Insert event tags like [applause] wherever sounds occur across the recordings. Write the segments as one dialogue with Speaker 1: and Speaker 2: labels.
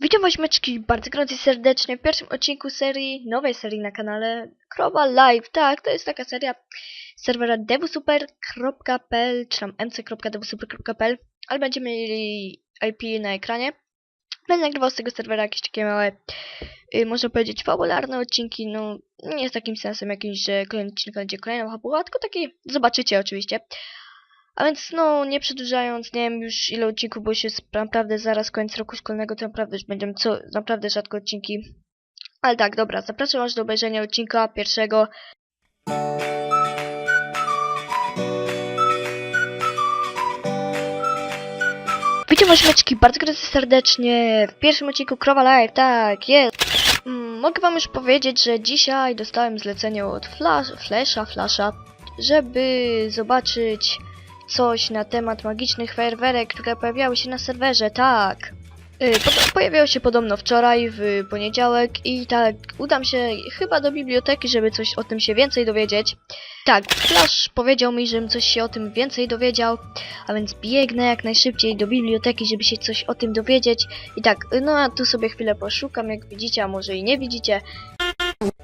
Speaker 1: Witam Waśmeczki bardzo gorąco serdecznie w pierwszym odcinku serii, nowej serii na kanale Krowa Live. Tak, to jest taka seria serwera devusuper.pl czy tam ale będziemy mieli IP na ekranie. Będę nagrywał z tego serwera jakieś takie małe, y, można powiedzieć, fabularne odcinki. No, nie z takim sensem jakimś, że kolejny odcinek będzie kolejną fabułą, tylko taki, zobaczycie oczywiście. A więc no, nie przedłużając, nie wiem już ile odcinków, bo jest naprawdę zaraz koniec roku szkolnego, to naprawdę już będą co, naprawdę rzadko odcinki. Ale tak, dobra, zapraszam was do obejrzenia odcinka pierwszego. Witam was meczki, bardzo gorąco serdecznie w pierwszym odcinku Krowa Live, tak, jest. Mm, mogę wam już powiedzieć, że dzisiaj dostałem zlecenie od Flash, Flasha, Flasha, żeby zobaczyć coś na temat magicznych fajerwerek, które pojawiały się na serwerze, tak. Y, Pojawiały się podobno wczoraj, w poniedziałek i tak, udam się chyba do biblioteki, żeby coś o tym się więcej dowiedzieć. Tak, Flash powiedział mi, żebym coś się o tym więcej dowiedział, a więc biegnę jak najszybciej do biblioteki, żeby się coś o tym dowiedzieć. I tak, no a tu sobie chwilę poszukam, jak widzicie, a może i nie widzicie.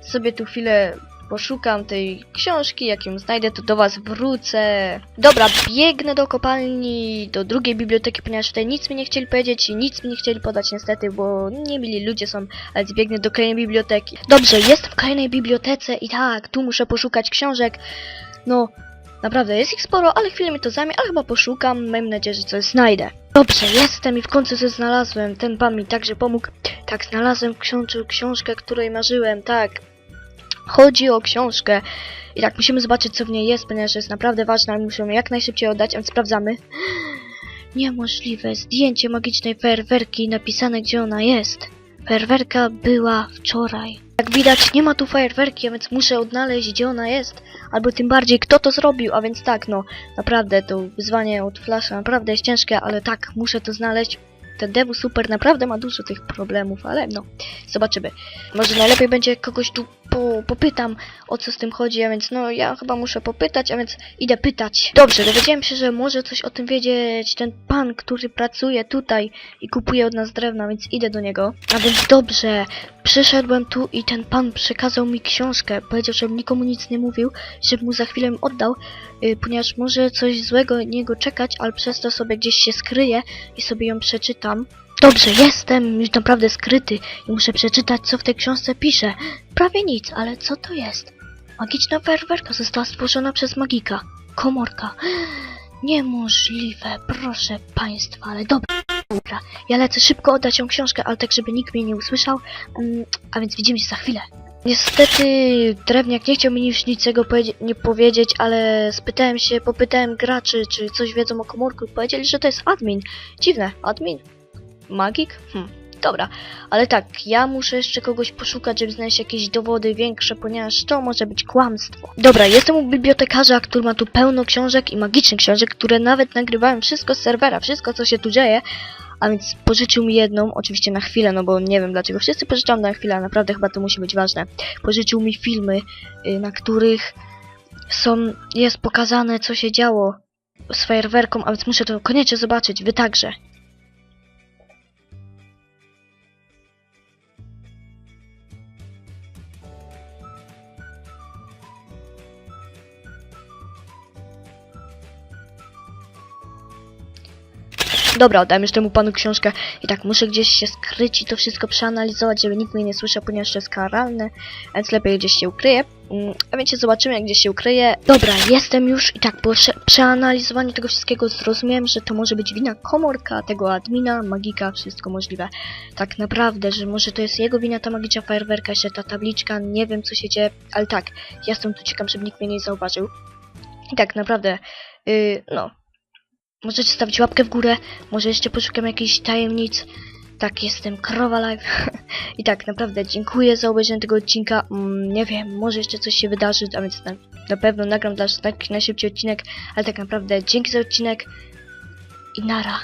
Speaker 1: Sobie tu chwilę poszukam tej książki, jak ją znajdę, to do was wrócę. Dobra, biegnę do kopalni, do drugiej biblioteki, ponieważ tutaj nic mi nie chcieli powiedzieć i nic mi nie chcieli podać niestety, bo nie mili ludzie są, ale biegnę do kolejnej biblioteki. Dobrze, jestem w kolejnej bibliotece i tak, tu muszę poszukać książek. No, naprawdę jest ich sporo, ale chwilę mi to zajmie, ale chyba poszukam, mam nadzieję, że coś znajdę. Dobrze, jestem i w końcu coś znalazłem, ten pan mi także pomógł. Tak, znalazłem książ- książkę, której marzyłem, tak. Chodzi o książkę. I tak, musimy zobaczyć, co w niej jest, ponieważ jest naprawdę ważna, ale musimy jak najszybciej oddać, a sprawdzamy. [gasps] Niemożliwe. Zdjęcie magicznej fajerwerki napisane, gdzie ona jest. Fajerwerka była wczoraj. Jak widać, nie ma tu fajerwerki, a więc muszę odnaleźć, gdzie ona jest. Albo tym bardziej, kto to zrobił, a więc tak, no, naprawdę to wyzwanie od Flasha naprawdę jest ciężkie, ale tak, muszę to znaleźć. Ten Devu Super naprawdę ma dużo tych problemów, ale no, zobaczymy. Może najlepiej będzie kogoś tu po, popytam, o co z tym chodzi, a więc no, ja chyba muszę popytać, a więc idę pytać. Dobrze, dowiedziałem się, że może coś o tym wiedzieć ten pan, który pracuje tutaj i kupuje od nas drewno, więc idę do niego. A więc dobrze, przyszedłem tu i ten pan przekazał mi książkę. Powiedział, żebym nikomu nic nie mówił, żebym mu za chwilę oddał, y, ponieważ może coś złego niego czekać, ale przez to sobie gdzieś się skryję i sobie ją przeczytam. Dobrze, jestem już naprawdę skryty i muszę przeczytać, co w tej książce pisze. Prawie nic, ale co to jest? Magiczna fajerwerka została stworzona przez magika. Komorka. Niemożliwe, proszę państwa, ale dobra. Ja lecę szybko oddać ją książkę, ale tak, żeby nikt mnie nie usłyszał. Mm, a więc widzimy się za chwilę. Niestety drewniak nie chciał mi już niczego nie powiedzieć, ale spytałem się, popytałem graczy, czy coś wiedzą o komórku. Powiedzieli, że to jest admin. Dziwne, admin? Magik? Hm, dobra. Ale tak, ja muszę jeszcze kogoś poszukać, żeby znaleźć jakieś dowody większe, ponieważ to może być kłamstwo. Dobra, jestem u bibliotekarza, który ma tu pełno książek i magicznych książek, które nawet nagrywałem wszystko z serwera, wszystko co się tu dzieje. A więc pożyczył mi jedną, oczywiście na chwilę, no bo nie wiem dlaczego wszyscy pożyczam na chwilę, naprawdę chyba to musi być ważne. Pożyczył mi filmy, y, na których są, jest pokazane co się działo z fajerwerką, a więc muszę to koniecznie zobaczyć, wy także. Dobra, oddam już temu panu książkę i tak muszę gdzieś się skryć i to wszystko przeanalizować, żeby nikt mnie nie słyszał, ponieważ to jest karalne, więc lepiej gdzieś się ukryję. Mm, A więc się zobaczymy, jak gdzieś się ukryję. Dobra, jestem już i tak po prze przeanalizowaniu tego wszystkiego zrozumiałem, że to może być wina komorka, tego admina, magika, wszystko możliwe. Tak naprawdę, że może to jest jego wina ta magiczna fajerwerka, jeszcze ta tabliczka, nie wiem co się dzieje, ale tak, ja jestem tu ciekaw, żeby nikt mnie nie zauważył. I tak naprawdę, yy, no, Możecie stawić łapkę w górę, może jeszcze poszukam jakichś tajemnic. Tak, jestem Krowa Live. [laughs] I tak, naprawdę dziękuję za obejrzenie tego odcinka. Mm, nie wiem, może jeszcze coś się wydarzy, a więc na, na pewno nagram dla was tak najszybciej odcinek. Ale tak naprawdę dzięki za odcinek i nara.